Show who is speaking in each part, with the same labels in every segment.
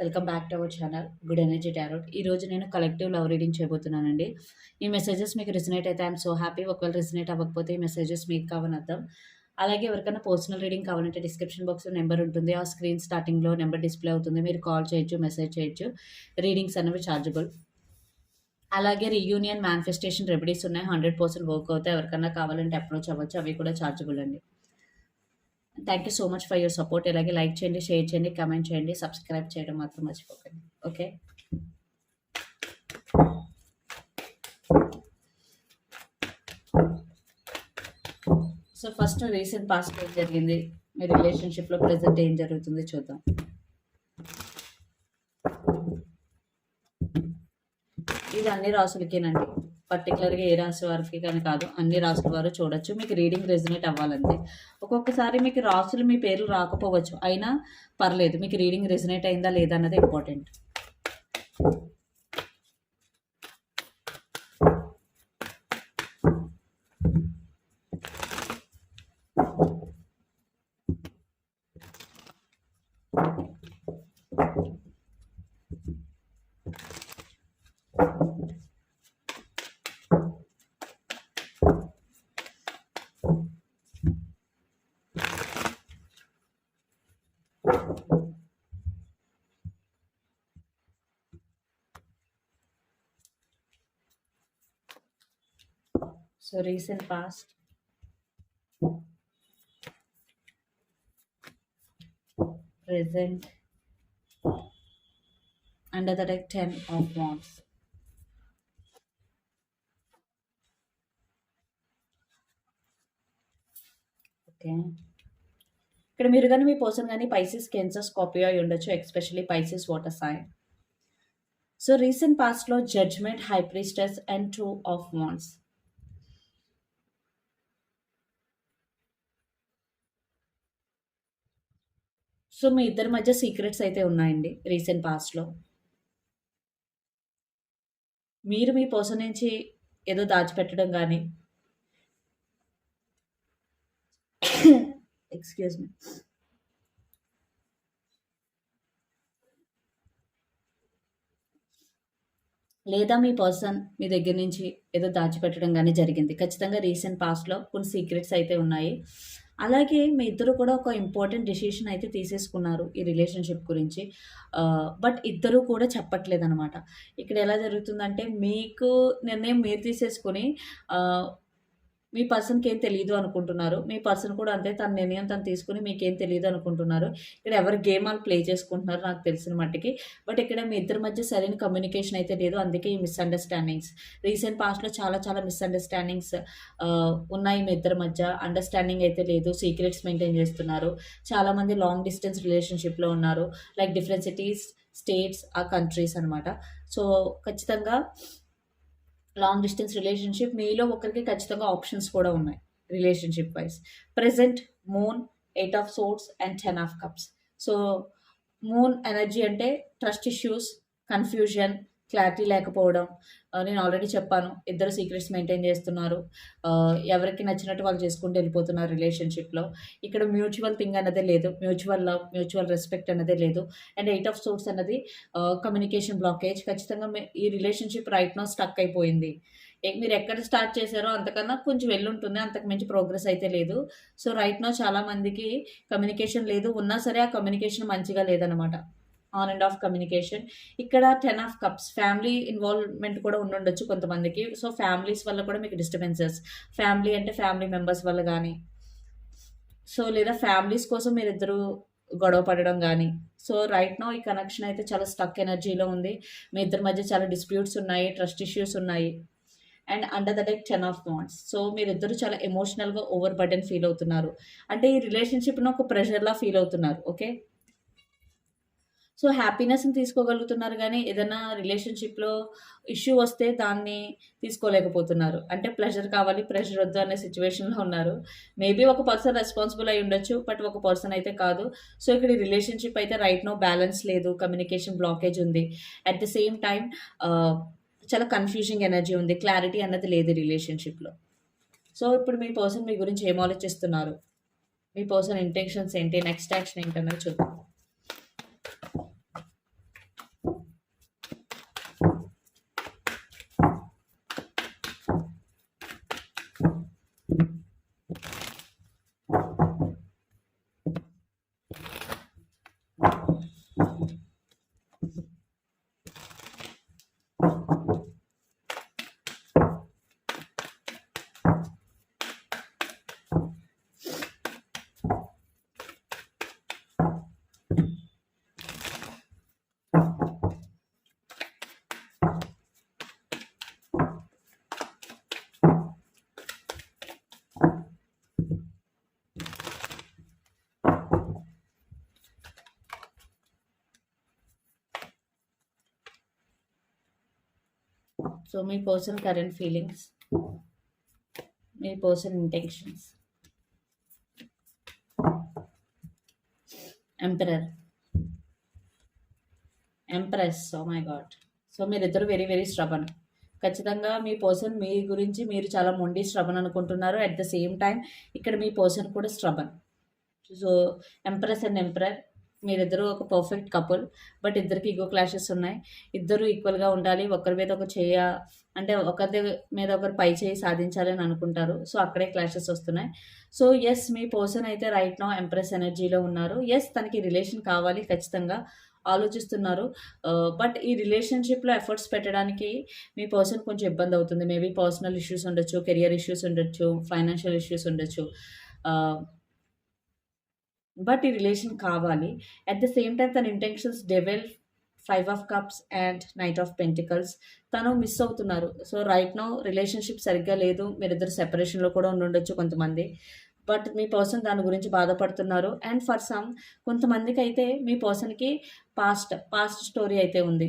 Speaker 1: Welcome back to our channel good energy tarot. ఈ రోజు నేను కలెక్టివ్ లవ్ రీడింగ్ చేయబోతున్నానండి. ఈ మెసేజెస్ మీకు రిజనేట్ అయితే ఐఎమ్ సో హ్యాపీ ఒకవేళ రిజనేట్ అవ్వకపోతే ఈ మెసేజెస్ మీకు కావని అర్థం. అలాగే ఎవరికైనా పర్సనల్ రీడింగ్ కావాలంటే డిస్క్రిప్షన్ బాక్స్లో నెంబర్ ఉంటుంది. ఆ స్క్రీన్ స్టార్టింగ్లో నెంబర్ డిస్ప్లే అవుతుంది. మీరు కాల్ చేయొచ్చు మెసేజ్ చేయొచ్చు. రీడింగ్స్ అనేవి ఛార్జబుల్ అలాగే రీయూనియన్ మేనిఫెస్టేషన్ రెమెడీస్ ఉన్నాయి. హండ్రెడ్ పర్సెంట్ వర్క్ అవుతాయి. ఎవరికైనా కావాలంటే అప్రోచ్ అవ్వచ్చు. అవి కూడా ఛార్జబుల్ అండి. Thank you so much for your support. ఇలాగే లైక్ చేయండి షేర్ చేయండి కమెంట్ చేయండి సబ్స్క్రైబ్ చేయడం మాత్రం మర్చిపోకండి. Okay? So first recent past ఏం జరిగింది? మీ రిలేషన్షిప్లో ప్రజెంట్ ఏం జరుగుతుంది చూద్దాం. ఇది అన్ని రాసులకేనండి. పర్టికులర్గా ఏ రాశి వారికి కానీ కాదు అన్ని రాసుల వారు చూడొచ్చు. మీకు రీడింగ్ రెజినేట్ అవ్వాలంతే ఒక్కొక్కసారి మీకు రాసులు మీ పేర్లు రాకపోవచ్చు. అయినా పర్లేదు మీకు రీడింగ్ రెజినేట్ అయిందా లేదా అన్నది important so recent past present. Under the deck 10 of wands. Okay ఇక్కడ మీరు కానీ మీ పర్సన్ కానీ పైసెస్ కెన్సర్ స్కాపియో అయి ఉండొచ్చు especially Pisces water sign so recent పాస్ట్లో judgement high priestess and two of wands so మీ ఇద్దరి మధ్య సీక్రెట్స్ అయితే ఉన్నాయండి రీసెంట్ పాస్ట్లో. మీరు మీ పర్సన్ నుంచి ఏదో దాచిపెట్టడం కానీ ఎక్స్క్యూజ్ మీ. లేదా మీ పర్సన్ మీ దగ్గర నుంచి ఏదో దాచిపెట్టడం కానీ జరిగింది. ఖచ్చితంగా రీసెంట్ పాస్ట్లో కొన్ని సీక్రెట్స్ అయితే ఉన్నాయి. అలాగే మీ ఇద్దరు కూడా ఒక ఇంపార్టెంట్ డెసిషన్ అయితే తీసేసుకున్నారు ఈ రిలేషన్షిప్ గురించి. బట్ ఇద్దరు కూడా చెప్పట్లేదు అనమాట ఇక్కడ ఎలా జరుగుతుందంటే మీకు నిర్ణయం మీరు తీసేసుకొని మీ పర్సన్కి ఏం తెలియదు అనుకుంటున్నారు. మీ పర్సన్ కూడా అంతే తన నిర్ణయం తను తీసుకుని మీకేం తెలియదు అనుకుంటున్నారు. ఇక్కడ ఎవరు గేమ్ వాళ్ళు ప్లే చేసుకుంటున్నారు నాకు తెలిసిన మట్టికి. బట్ ఇక్కడ మీ ఇద్దరి మధ్య సరైన కమ్యూనికేషన్ అయితే లేదు. అందుకే ఈ మిస్అండర్స్టాండింగ్స్. రీసెంట్ పాస్ట్లో చాలా చాలా మిస్అండర్స్టాండింగ్స్ ఉన్నాయి మీ ఇద్దరి మధ్య. అండర్స్టాండింగ్ అయితే లేదు. సీక్రెట్స్ మెయింటైన్ చేస్తున్నారు. చాలామంది లాంగ్ డిస్టెన్స్ రిలేషన్షిప్లో ఉన్నారు. Like different cities states uh countries అనమాట సో ఖచ్చితంగా లాంగ్ డిస్టెన్స్ రిలేషన్షిప్ మీలో ఒకరికి ఖచ్చితంగా ఆప్షన్స్ కూడా ఉన్నాయి relationship wise present moon eight of swords and ten of cups. So moon energy అంటే ట్రస్ట్ ఇష్యూస్ కన్ఫ్యూజన్ క్లారిటీ లేకపోవడం నేను ఆల్రెడీ చెప్పాను ఇద్దరు సీక్రెట్స్ మెయింటైన్ చేస్తున్నారు. ఎవరికి నచ్చినట్టు వాళ్ళు చేసుకుంటూ వెళ్ళిపోతున్నారు రిలేషన్షిప్లో ఇక్కడ మ్యూచువల్ థింగ్ అన్నదే లేదు మ్యూచువల్ లవ్ మ్యూచువల్ రెస్పెక్ట్ అన్నదే లేదు. అండ్ ఎయిట్ ఆఫ్ సోర్స్ అన్నది కమ్యూనికేషన్ బ్లాకేజ్ ఖచ్చితంగా ఈ రిలేషన్షిప్ రైట్ నో స్టక్ అయిపోయింది. మీరు ఎక్కడ స్టార్ట్ చేశారో అంతకన్నా కొంచెం వెళ్ళుంటుంది అంతకు మించి ప్రోగ్రెస్ అయితే లేదు. సో రైట్ నో చాలా మందికి కమ్యూనికేషన్ లేదు ఉన్నా సరే ఆ కమ్యూనికేషన్ మంచిగా లేదనమాట ఆన్ అండ్ ఆఫ్ కమ్యూనికేషన్ ఇక్కడ ten of cups family involvement కూడా ఉండుండొచ్చు కొంతమందికి. సో ఫ్యామిలీస్ వల్ల కూడా మీకు డిస్టర్బెన్సెస్ ఫ్యామిలీ అంటే ఫ్యామిలీ మెంబర్స్ వల్ల కానీ సో లేదా ఫ్యామిలీస్ కోసం మీరు ఇద్దరు గొడవ పడడం కానీ సో రైట్ నో ఈ కనెక్షన్ అయితే చాలా స్టక్ ఎనర్జీలో ఉంది. మీ ఇద్దరి మధ్య చాలా డిస్ప్యూట్స్ ఉన్నాయి ట్రస్ట్ ఇష్యూస్ ఉన్నాయి. And under the deck ten of wands so మీరిద్దరు చాలా ఎమోషనల్గా ఓవర్ బర్డెన్ ఫీల్ అవుతున్నారు. అంటే ఈ రిలేషన్షిప్ను ఒక ప్రెషర్లా ఫీల్ అవుతున్నారు ఓకే సో హ్యాపీనెస్ని తీసుకోగలుగుతున్నారు కానీ ఏదైనా రిలేషన్షిప్లో ఇష్యూ వస్తే దాన్ని తీసుకోలేకపోతున్నారు. అంటే ప్రెషర్ కావాలి ప్రెషర్ వద్దు అనే సిచ్యువేషన్లో ఉన్నారు. మేబీ ఒక పర్సన్ రెస్పాన్సిబుల్ అయి ఉండొచ్చు బట్ ఒక పర్సన్ అయితే కాదు. సో ఇక్కడ రిలేషన్షిప్ అయితే రైట్ నో బ్యాలెన్స్ లేదు కమ్యూనికేషన్ బ్లాకేజ్ ఉంది. అట్ ద సేమ్ టైం చాలా కన్ఫ్యూజింగ్ ఎనర్జీ ఉంది క్లారిటీ అన్నది లేదు రిలేషన్షిప్లో సో ఇప్పుడు మీ పర్సన్ మీ గురించి ఏం ఆలోచిస్తున్నారు? మీ పర్సన్ ఇంటెన్షన్స్ ఏంటి? నెక్స్ట్ యాక్షన్ ఏంటన్నది చూద్దాం. సో మీ person current feelings me person intentions emperor empress oh my god so మీరిద్దరు వెరీ వెరీ స్ట్రబన్ ఖచ్చితంగా మీ పర్సన్ మీ గురించి మీరు చాలా మొండి స్ట్రబన్ అనుకుంటున్నారు. అట్ ద సేమ్ టైం ఇక్కడ మీ పర్సన్ కూడా stubborn so empress and emperor మీరిద్దరూ ఒక పర్ఫెక్ట్ కపుల్ బట్ ఇద్దరికి ఈగో క్లాషెస్ ఉన్నాయి. ఇద్దరు ఈక్వల్గా ఉండాలి ఒకరి మీద ఒక చేయ అంటే ఒకరి మీద ఒకరు పై చేయి సాధించాలని అనుకుంటారు. సో అక్కడే క్లాషెస్ వస్తున్నాయి. సో ఎస్ మీ పర్సన్ అయితే రైట్ నో ఎంప్రెస్ ఎనర్జీలో ఉన్నారు. ఎస్ తనకి రిలేషన్ కావాలి ఖచ్చితంగా ఆలోచిస్తున్నారు. Uh, బట్ ఈ రిలేషన్షిప్లో ఎఫర్ట్స్ పెట్టడానికి మీ పర్సన్ కొంచెం ఇబ్బంది అవుతుంది. మేబీ పర్సనల్ ఇష్యూస్ ఉండొచ్చు కెరియర్ ఇష్యూస్ ఉండొచ్చు ఫైనాన్షియల్ ఇష్యూస్ ఉండొచ్చు. Uh, బట్ ఈ రిలేషన్ కావాలి. అట్ ద సేమ్ టైం తన intentions devil five of cups and knight of pentacles తను మిస్ అవుతున్నారు. సో రైట్ నో రిలేషన్షిప్ సరిగ్గా లేదు. మీరిద్దరు సెపరేషన్లో కూడా ఉండుండొచ్చు కొంతమంది. బట్ మీ పర్సన్ దాని గురించి బాధపడుతున్నారు. అండ్ ఫర్ సమ్ కొంతమందికి అయితే మీ పర్సన్కి పాస్ట్ పాస్ట్ స్టోరీ అయితే ఉంది.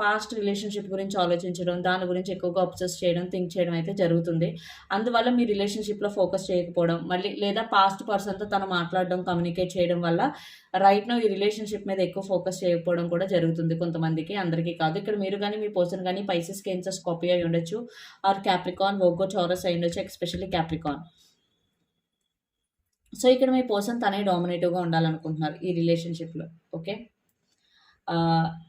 Speaker 1: పాస్ట్ రిలేషన్షిప్ గురించి ఆలోచించడం దాని గురించి ఎక్కువగా అబ్జర్వ్ చేయడం థింక్ చేయడం అయితే జరుగుతుంది. అందువల్ల మీ రిలేషన్షిప్లో ఫోకస్ చేయకపోవడం మళ్ళీ లేదా పాస్ట్ పర్సన్తో తను మాట్లాడడం కమ్యూనికేట్ చేయడం వల్ల రైట్ నో ఈ రిలేషన్షిప్ మీద ఎక్కువ ఫోకస్ చేయకపోవడం కూడా జరుగుతుంది కొంతమందికి అందరికీ కాదు. ఇక్కడ మీరు కానీ మీ పర్సన్ కానీ పైసెస్ కేన్సర్స్ కాపీ అయి ఉండొచ్చు ఆర్ క్యాప్రికాన్ వోగో చౌరస్ అయి ఉండొచ్చు ఎస్పెషల్లీ క్యాప్రికాన్ సో ఇక్కడ మీ పర్సన్ తనే డామినేటివ్గా ఉండాలనుకుంటున్నారు ఈ రిలేషన్షిప్లో ఓకే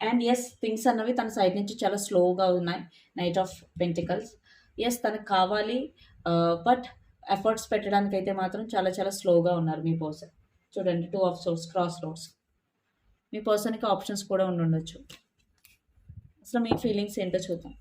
Speaker 1: అండ్ ఎస్ థింగ్స్ అన్నవి తన సైడ్ నుంచి చాలా స్లోగా ఉన్నాయి నైట్ ఆఫ్ పెంటికల్స్ ఎస్ తనకు కావాలి uh, బట్ ఎఫర్ట్స్ పెట్టడానికి అయితే మాత్రం చాలా చాలా స్లోగా ఉన్నారు మీ పర్సన్ చూడండి two of swords crossroads మీ పర్సన్కి ఆప్షన్స్ కూడా ఉండుండొచ్చు. అసలు మీ ఫీలింగ్స్ ఏంటో చూద్దాం.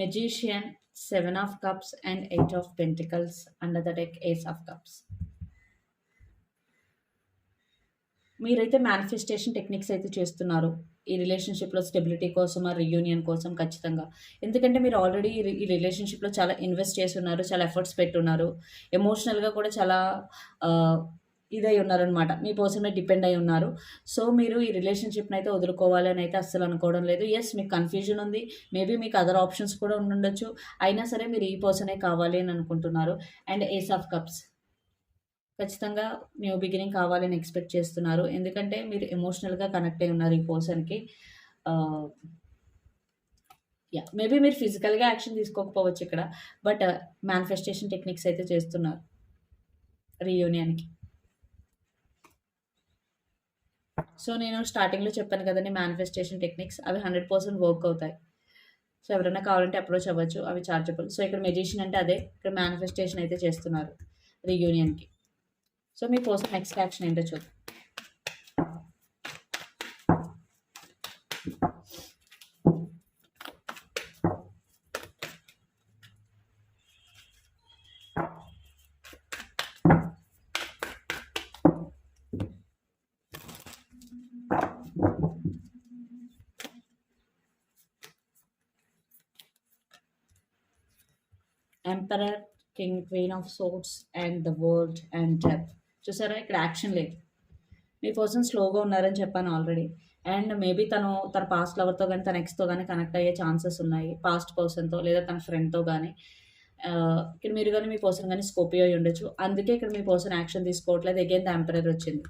Speaker 1: Magician seven of cups and eight of pentacles under the deck ace of cups. మీరైతే మేనిఫెస్టేషన్ టెక్నిక్స్ అయితే చేస్తున్నారు. ఈ రిలేషన్షిప్లో స్టెబిలిటీ కోసం ఆ రియూనియన్ కోసం ఖచ్చితంగా. ఎందుకంటే మీరు ఆల్రెడీ ఈ రిలేషన్షిప్లో చాలా ఇన్వెస్ట్ చేస్తున్నారు చాలా ఎఫర్ట్స్ పెట్టున్నారు. ఎమోషనల్గా కూడా చాలా ఇదై ఉన్నారనమాట మీ పర్సన్ డిపెండ్ అయి ఉన్నారు. సో మీరు ఈ రిలేషన్షిప్ని అయితే వదులుకోవాలని అయితే అస్సలు అనుకోవడం లేదు. ఎస్ మీకు కన్ఫ్యూజన్ ఉంది. మేబీ మీకు అదర్ ఆప్షన్స్ కూడా ఉండొచ్చు అయినా సరే మీరు ఈ పర్సనే కావాలి అని అనుకుంటున్నారు. అండ్ ఏస్ ఆఫ్ కప్స్ ఖచ్చితంగా న్యూ బిగినింగ్ కావాలని ఎక్స్పెక్ట్ చేస్తున్నారు. ఎందుకంటే మీరు ఎమోషనల్గా కనెక్ట్ అయి ఉన్నారు ఈ పర్సన్కి యా మేబీ మీరు ఫిజికల్గా యాక్షన్ తీసుకోకపోవచ్చు ఇక్కడ. బట్ మేనిఫెస్టేషన్ టెక్నిక్స్ అయితే చేస్తున్నారు. రీయూనియన్కి సో నేను స్టార్టింగ్లో చెప్పాను కదండి మేనిఫెస్టేషన్ టెక్నిక్స్ అవి హండ్రెడ్ పర్సెంట్ వర్క్ అవుతాయి. సో ఎవరైనా కావాలంటే అప్రోచ్ అవ్వచ్చు అవి చార్జబుల్ సో ఇక్కడ మెజిషియన్ అంటే అదే ఇక్కడ మేనిఫెస్టేషన్ అయితే చేస్తున్నారు రీయూనియన్కి సో మీ కోసం నెక్స్ట్ యాక్షన్ ఏంటో చూద్దాం. Emperor king queen of swords and the world and death చూసారా? ఇక్కడ యాక్షన్ లేదు. మీ పర్సన్ స్లోగా ఉన్నారని చెప్పాను ఆల్రెడీ. అండ్ మేబీ తను తన పాస్ట్ లవర్తో కానీ తన ఎక్స్తో కానీ కనెక్ట్ అయ్యే ఛాన్సెస్ ఉన్నాయి. పాస్ట్ పర్సన్తో లేదా తన ఫ్రెండ్తో కానీ ఇక్కడ మీరు కానీ మీ పర్సన్ కానీ స్కోపియో అయి ఉండొచ్చు. అందుకే ఇక్కడ మీ పర్సన్ యాక్షన్ తీసుకోవట్లేదు. అగైన్ ద ఎంపరర్ వచ్చింది.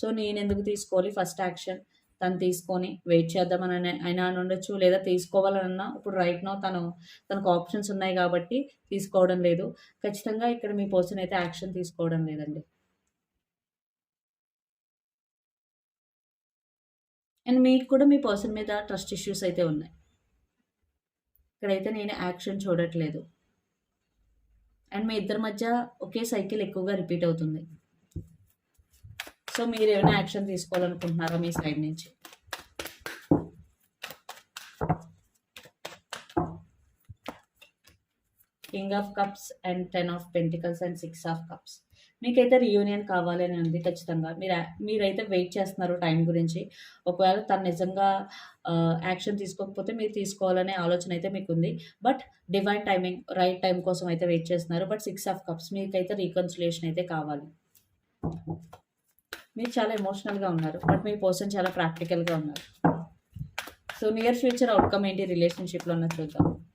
Speaker 1: సో నేను ఎందుకు తీసుకోవాలి? ఫస్ట్ యాక్షన్ తను తీసుకొని వెయిట్ చేద్దామని అయినా అని ఉండొచ్చు లేదా తీసుకోవాలన్నా ఇప్పుడు రైట్ నో తను తనకు ఆప్షన్స్ ఉన్నాయి కాబట్టి తీసుకోవడం లేదు. ఖచ్చితంగా ఇక్కడ మీ పర్సన్ అయితే యాక్షన్ తీసుకోవడం లేదండి. అండ్ మీకు కూడా మీ పర్సన్ మీద ట్రస్ట్ ఇష్యూస్ అయితే ఉన్నాయి. ఇక్కడైతే నేను యాక్షన్ చూడట్లేదు. అండ్ మీ ఇద్దరి మధ్య ఒకే సైకిల్ ఎక్కువగా రిపీట్ అవుతుంది. సో మీరు ఏమైనా యాక్షన్ తీసుకోవాలనుకుంటున్నారా మీ సైడ్ నుంచి? King of cups and ten of pentacles and six of cups మీకైతే రీయూనియన్ కావాలని ఉంది ఖచ్చితంగా. మీరు మీరైతే వెయిట్ చేస్తున్నారు టైం గురించి. ఒకవేళ తను నిజంగా యాక్షన్ తీసుకోకపోతే మీరు తీసుకోవాలనే ఆలోచన అయితే మీకు ఉంది but divine timing right time కోసం అయితే వెయిట్ చేస్తున్నారు. బట్ సిక్స్ ఆఫ్ కప్స్ మీకైతే రీకన్సిలేషన్ అయితే కావాలి. మీరు చాలా ఎమోషనల్గా ఉన్నారు బట్ మీ పర్సన్ చాలా ప్రాక్టికల్గా ఉన్నారు. సో నియర్ ఫ్యూచర్ అవుట్కమ్ ఏంటి రిలేషన్షిప్లో ఉన్న చూద్దాం.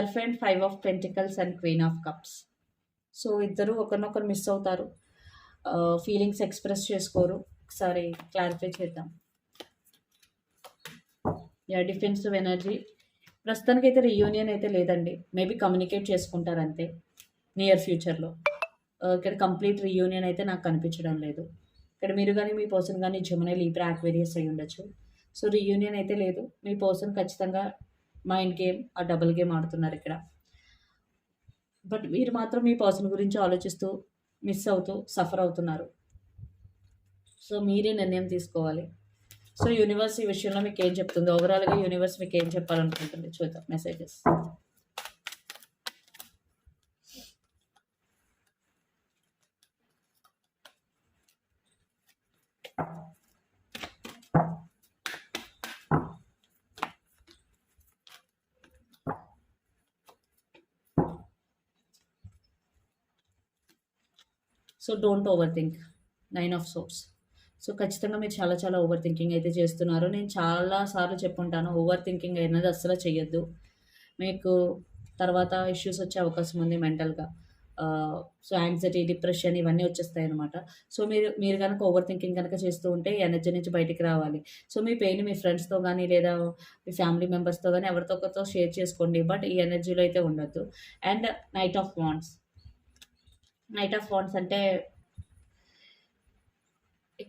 Speaker 1: సర్ఫెంట్ five of pentacles and queen of cups. So ఇద్దరు ఒకరినొకరు మిస్ అవుతారు. ఫీలింగ్స్ ఎక్స్ప్రెస్ చేసుకోరు. ఒకసారి క్లారిఫై చేద్దాం. Yeah defensive energy. ప్రస్తుతానికి అయితే రీయూనియన్ అయితే లేదండి. మేబీ కమ్యూనికేట్ చేసుకుంటారు అంతే. నియర్ ఫ్యూచర్లో. ఇక్కడ కంప్లీట్ రీయూనియన్ అయితే నాకు కనిపించడం లేదు. ఇక్కడ మీరు కానీ మీ పర్సన్ కానీ జమునే లీబ్రా యాక్వేరియస్ అయి ఉండొచ్చు సో రీయూనియన్ అయితే లేదు. మీ పర్సన్ ఖచ్చితంగా మైండ్ గేమ్ ఆ డబుల్ గేమ్ ఆడుతున్నారు ఇక్కడ. బట్ మీరు మాత్రం మీ పర్సన్ గురించి ఆలోచిస్తూ మిస్ అవుతూ సఫర్ అవుతున్నారు. సో మీరే నిర్ణయం తీసుకోవాలి. సో యూనివర్స్ ఈ విషయంలో మీకు ఏం చెప్తుంది ఓవరాల్గా యూనివర్స్ మీకు ఏం చెప్పాలనుకుంటుంది? చూద్దాం. Messages so don't overthink nine of swords so ఖచ్చితంగా మీరు చాలా చాలా ఓవర్ థింకింగ్ అయితే చేస్తున్నారు. నేను చాలా సార్లు చెప్పుంటాను ఓవర్ థింకింగ్ అనేది అస్సలు చేయొద్దు మీకు తర్వాత ఇష్యూస్ వచ్చే అవకాశం ఉంది మెంటల్గా. సో యాంగ్జైటీ డిప్రెషన్ ఇవన్నీ వచ్చేస్తాయి అనమాట సో మీరు మీరు కనుక ఓవర్ థింకింగ్ కనుక చేస్తూ ఉంటే ఎనర్జీ నుంచి బయటికి రావాలి. సో మీ పెయిన్ మీ ఫ్రెండ్స్తో కానీ లేదా మీ ఫ్యామిలీ మెంబర్స్తో కానీ ఎవరితో ఒకరితో షేర్ చేసుకోండి. బట్ ఈ ఎనర్జీలో అయితే ఉండొద్దు. And knight of wands knight of wands అంటే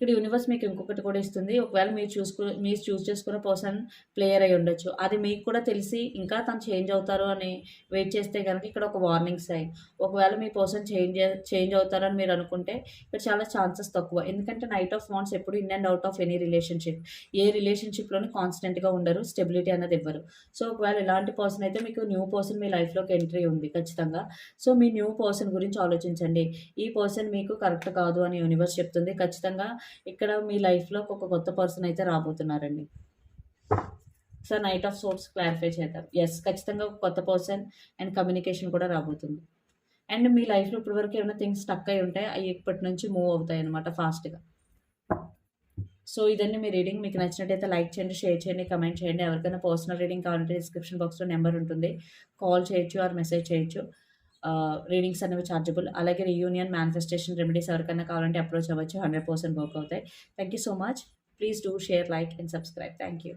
Speaker 1: ఇక్కడ యూనివర్స్ మీకు ఇంకొకటి కూడా ఇస్తుంది. ఒకవేళ మీరు చూసుకు మీరు చూస్ చేసుకున్న పర్సన్ ప్లేయర్ అయి ఉండొచ్చు. అది మీకు కూడా తెలిసి ఇంకా తను చేంజ్ అవుతారు అని వెయిట్ చేస్తే కనుక ఇక్కడ ఒక వార్నింగ్ సైన్ ఒకవేళ మీ పర్సన్ చేంజ్ చేంజ్ అవుతారని మీరు అనుకుంటే ఇక్కడ చాలా ఛాన్సెస్ తక్కువ. ఎందుకంటే నైట్ ఆఫ్ వాన్స్ ఎప్పుడు in and out of any relationship ఏ రిలేషన్షిప్లోని కాన్స్టెంట్గా ఉండరు స్టెబిలిటీ అనేది ఇవ్వరు. సో ఒకవేళ ఇలాంటి పర్సన్ అయితే మీకు న్యూ పర్సన్ మీ లైఫ్లోకి ఎంట్రీ ఉంది ఖచ్చితంగా. సో మీ న్యూ పర్సన్ గురించి ఆలోచించండి. ఈ పర్సన్ మీకు కరెక్ట్ కాదు అని యూనివర్స్ చెప్తుంది. ఖచ్చితంగా ఇక్కడ మీ లైఫ్లో ఒక కొత్త పర్సన్ అయితే రాబోతున్నారండి. Sir knight of swords clarify చేద్దాం. ఎస్ ఖచ్చితంగా ఒక కొత్త పర్సన్ అండ్ కమ్యూనికేషన్ కూడా రాబోతుంది. అండ్ మీ లైఫ్లో ఇప్పటివరకు ఏమైనా థింగ్స్ స్టక్ అయి ఉంటాయి అవి ఇప్పటి నుంచి మూవ్ అవుతాయి అనమాట ఫాస్ట్గా సో ఇదన్నీ మీ రీడింగ్ మీకు నచ్చినట్టయితే లైక్ చేయండి షేర్ చేయండి కమెంట్ చేయండి. ఎవరికైనా పర్సనల్ రీడింగ్ కావాలంటే డిస్క్రిప్షన్ బాక్స్లో నెంబర్ ఉంటుంది. కాల్ చేయొచ్చు ఆర్ మెసేజ్ చేయొచ్చు. రీడింగ్స్ అనేవి ఛార్జబుల్ అలాగే రీయూనియన్ మేనిఫెస్టేషన్ రెమెడీస్ ఎవరికైనా కావాలంటే అప్రోచ్ అవ్వచ్చు. హండ్రెడ్ పర్సెంట్ వర్క్ అవుతాయి. Thank you so much please do share like and subscribe thank you